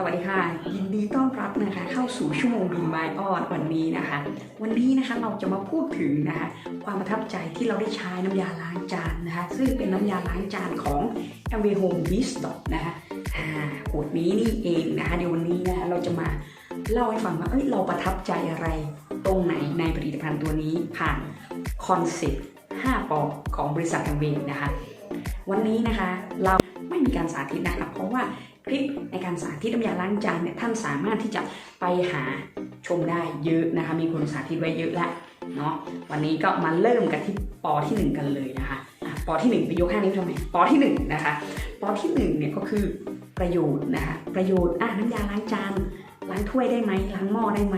สวัสดีค่ะ ยินดีต้อนรับนะคะ เข้าสู่ชั่วโมงบินบายออดวันนี้นะคะ วันนี้นะคะเราจะมาพูดถึงนะคะ ความประทับใจที่เราได้ใช้น้ำยาล้างจานนะคะ ซึ่งเป็นน้ำยาล้างจานของ m v Home b i s t o p นะคะอ่าขวดนี้นี่เองนะคะเดี๋ยววันนี้นะคะเราจะมาเล่าให้ฟังว่าเอ้ยเราประทับใจอะไรตรงไหนในผลิตภัณฑ์ตัวนี้ผ่านคอนเซ็ปต์5ปอของบริษัท m v นะคะ วันนี้นะคะเรา ไม่มีการสาธิตนะคะเพราะว่าคลิปในการสาธิตน้ำยาล้างจานเนี่ยท่านสามารถที่จะไปหาชมได้เยอะนะคะ มีคนสาธิตไว้เยอะแล้วเนาะวันนี้ก็มาเริ่มกันที่ปอที่หนึ่งกันเลยนะคะปอที่หนึ่งไปยกห้านิ้วทำไมปอที่หนึ่งนะคะปอที่หนึ่งเนี่ยก็คือประโยชน์นะคะประโยชน์อะน้ำยาล้างจานล้างถ้วยได้ไหมล้างหม้อได้ไหม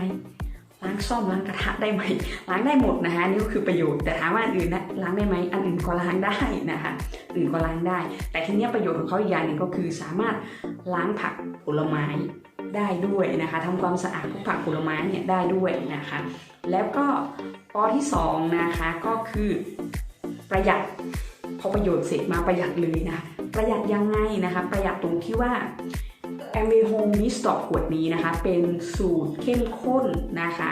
ล้างซ่อมล้างกระทะได้ไหมล้างได้หมดนะคะนี่ก็คือประโยชน์แต่ถามว่าอันอื่นนะล้างได้ไหมอันอื่นก็ล้างได้นะคะอื่นก็ล้างได้ แต่ทีนี้ประโยชน์ของเขาอีกอย่างหนึ่งก็คือสามารถล้างผักผลไม้ได้ด้วยนะคะทำความสะอาดพวกผักผลไม้เนี่ยได้ด้วยนะคะ แล้วก็ปอที่สองนะคะก็คือประหยัดพอประโยชน์เสร็จมาประหยัดเลยนะประหยัดยังไงนะคะ ประหยัดตรงที่ว่า a m b i Home m i s t o p ขวดนี้นะคะ เป็นสูตรเข้มข้นนะคะ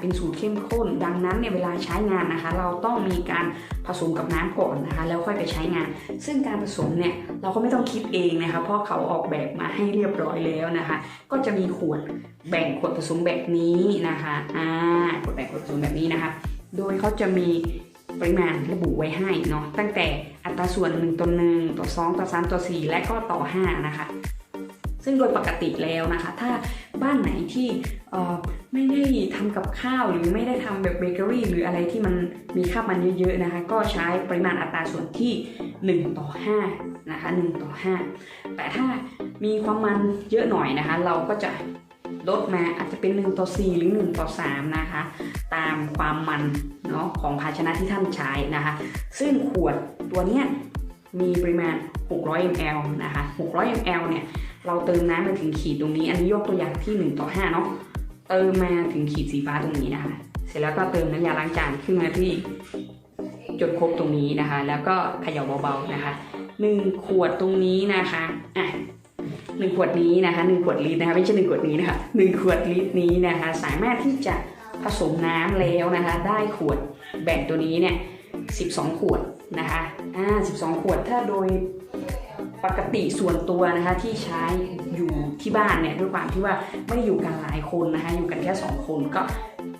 เป็นสูตรเข้มข้น ดังนั้นเนี่ยเวลาใช้งานนะคะ เราต้องมีการผสมกับน้ำก่อนนะคะ แล้วค่อยไปใช้งาน ซึ่งการผสมเนี่ยเราก็ไม่ต้องคิดเองนะคะ เพราะเขาออกแบบมาให้เรียบร้อยแล้วนะคะ ก็จะมีขวดแบ่งขวดผสมแบบนี้นะคะอ่าขวดแบ่งขวดผสมแบบนี้นะคะ โดยเขาจะมีปริมาณระบุไว้ให้เนาะตั้งแต่อัตราส่วน 1ต่อ1ต่อ2ต่อ3ต่อ4และก็ต่อ5นะคะ ซึ่งโดยปกติแล้วนะคะ ถ้าบ้านไหนที่ไม่ได้ทำกับข้าวหรือไม่ได้ทำแบบเบเกอรี่หรืออะไรที่มันมีคราบมันเยอะๆนะคะ ก็ใช้ปริมาณอัตราส่วนที่ 1 ต่อ5นะคะ1ต่อ 5 แต่ถ้ามีความมันเยอะหน่อยนะคะ เราก็จะลดมาอาจจะเป็น 1 ต่อ 4 หรือ 1 ต่อ 3 นะคะ ตามความมันเนาะของภาชนะที่ท่านใช้นะคะ ซึ่งขวดตัวเนี้ยมีปริมาณ 600 ml นะคะ 600 ml เนี่ย เราเติมน้ำมาถึงขีดตรงนี้ อันนี้ยกตัวอย่างที่ 1 ต่อ 5 เนาะเติมมาถึงขีดสีฟ้าตรงนี้นะคะ เสร็จแล้วก็เติมน้ำยาล้างจานขึ้นมาที่จนครบตรงนี้นะคะ แล้วก็เขย่าเบาๆนะคะหนึ่งขวดตรงนี้นะคะอะหนึ่งขวดนี้นะคะหนึ่งขวดลิตรนะคะไม่ใช่หนึ่งขวดนี้นะคะหนึ่งขวดลิตรนี้นะคะ สามารถที่จะผสมน้ำแล้วนะคะ ได้ขวดแบ่งตัวนี้เนี่ย12ขวดนะคะอ่า12ขวดถ้าโดย ปกติส่วนตัวนะคะที่ใช้อยู่ที่บ้านเนี่ยด้วยความที่ว่าไม่ได้อยู่กันหลายคนนะคะอยู่กันแค่ 2 คนก็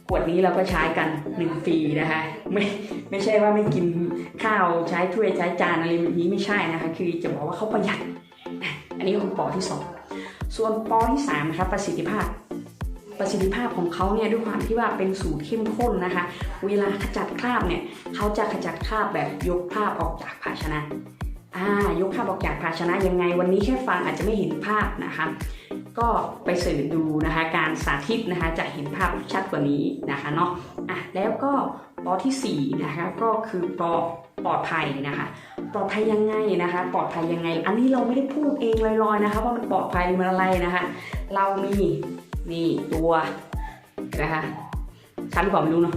ขวดนี้เราก็ใช้กัน1ปีนะคะไม่ไม่ใช่ว่าไม่กินข้าวใช้ถ้วยใช้จานอะไรแบบนี้ไม่ใช่นะคะคือจะบอกว่าเขาประหยัด อันนี้คือปอที่ 2 ส่วนปอที่3นะคะประสิทธิภาพประสิทธิภาพของเขาเนี่ยด้วยความที่ว่าเป็นสูตรเข้มข้นนะคะ เวลาขจัดคราบเนี่ยเขาจะขจัดคราบแบบยกคราบออกจากภาชนะ อ่ายกคราบออกจากภาชนะยังไง วันนี้แค่ฟังอาจจะไม่เห็นภาพนะคะ ก็ไปเสิร์ชดูนะคะการสาธิตนะคะจะเห็นภาพชัดกว่านี้นะคะเนาะอะแล้วก็ปอที่สี่นะคะก็คือปอปลอดภัยนะคะ ปลอดภัยยังไงนะคะ ปลอดภัยยังไง อันนี้เราไม่ได้พูดเองลอยๆนะคะว่ามันปลอดภัยมันอะไรนะคะ เรามีนี่ตัวนะคะชัดหรือเปล่าไม่รู้เนาะ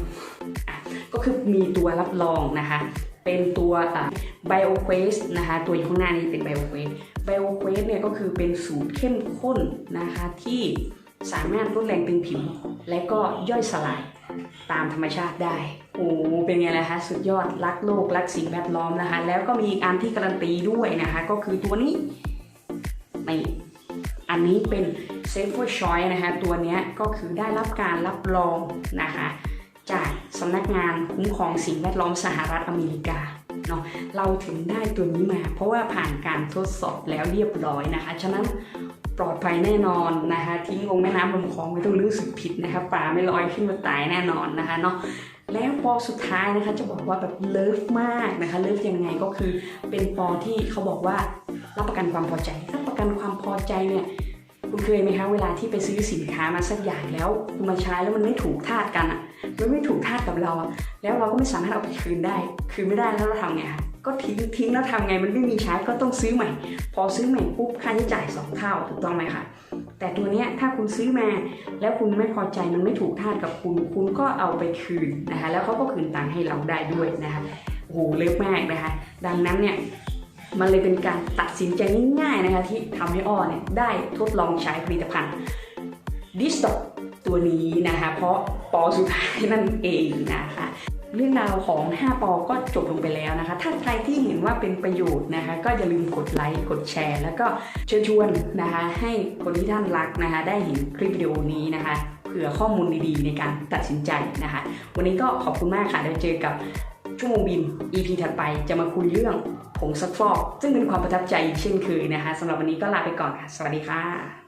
ก็คือมีตัวรับรองนะคะ เป็นตัวอ่า BioQuest นะคะ ตัวอยู่ข้างหน้านี้เป็น BioQuest BioQuest เนี่ยก็คือเป็นสูตรเข้มข้นนะคะที่สามารถลดแรงตึงผิว และก็ย่อยสลายตามธรรมชาติได้ โอ้ เป็นไงล่ะคะ สุดยอด รักโลก รักสิ่งแวดล้อมนะคะ แล้วก็มีอีกอันที่การันตีด้วยนะคะ ก็คือตัวนี้นี่อันนี้เป็น Safer Choice นะคะ ตัวนี้ก็คือได้รับการรับรองนะคะ จากสำนักงานคุ้มครองสิ่งแวดล้อมสหรัฐอเมริกาเนาะเราถึงได้ตัวนี้มา เพราะว่าผ่านการทดสอบแล้วเรียบร้อยนะคะ ฉะนั้นปลอดภัยแน่นอนนะคะ ทิ้งลงแม่น้ำลำคลองไม่ต้องรู้สึกผิดนะคะปลาไม่ลอยขึ้นมาตายแน่นอนนะคะเนาะแล้วปอสุดท้ายนะคะจะบอกว่าแบบเลิฟมากนะคะเลิฟยังไงก็คือเป็นปอที่เขาบอกว่ารับประกันความพอใจรับประกันความพอใจเนี่ย คุณเคยไหมคะเวลาที่ไปซื้อสินค้ามาสักอย่างแล้วคุณมาใช้แล้วมันไม่ถูกทาสกันอะ่ะมันไม่ถูกทาสกับเราอะแล้วเราก็ไม่สามารถเอาไปคืนได้ คืนไม่ได้แล้วเราทำไงคะก็ทิ้งทิ้งแล้วทำไงมันไม่มีใช้ก็ต้องซื้อใหม่ พอซื้อใหม่ปุ๊บค่าใช้จ่ายสองเท่าถูกต้องไหมคะแต่ตัวเนี้ยถ้าคุณซื้อมาแล้วคุณไม่พอใจมันไม่ถูกทาสกับคุณ คุณก็เอาไปคืนนะคะแล้วเขาก็คืนตังค์ให้เราได้ด้วยนะคะโอ้โหเลิฟมากนะคะ ดังนั้นเนี่ย มันเลยเป็นการตัดสินใจง่ายๆนะคะที่ทำให้อ้อเนี่ยได้ทดลองใช้ผลิตภัณฑ์ดิสตตัวนี้นะคะ เพราะปอสุดท้ายนั่นเองนะคะเรื่องราวของ 5 ปอ ก็จบลงไปแล้วนะคะ ถ้าใครที่เห็นว่าเป็นประโยชน์นะคะ ก็อย่าลืมกดไลค์ กดแชร์ แล้วก็เชิญชวนนะคะ ให้คนที่ท่านรักนะคะ ได้เห็นคลิปวิดีโอนี้นะคะ เผื่อข้อมูลดีๆ ในการตัดสินใจนะคะ วันนี้ก็ขอบคุณมากค่ะเดี๋ยวเจอกับ ชั่วโมงบิน EP ถัดไปจะมาคุยเรื่องผงซักฟอก ซึ่งเป็นความประทับใจเช่นเคยนะคะสำหรับวันนี้ก็ลาไปก่อนค่ะ สวัสดีค่ะ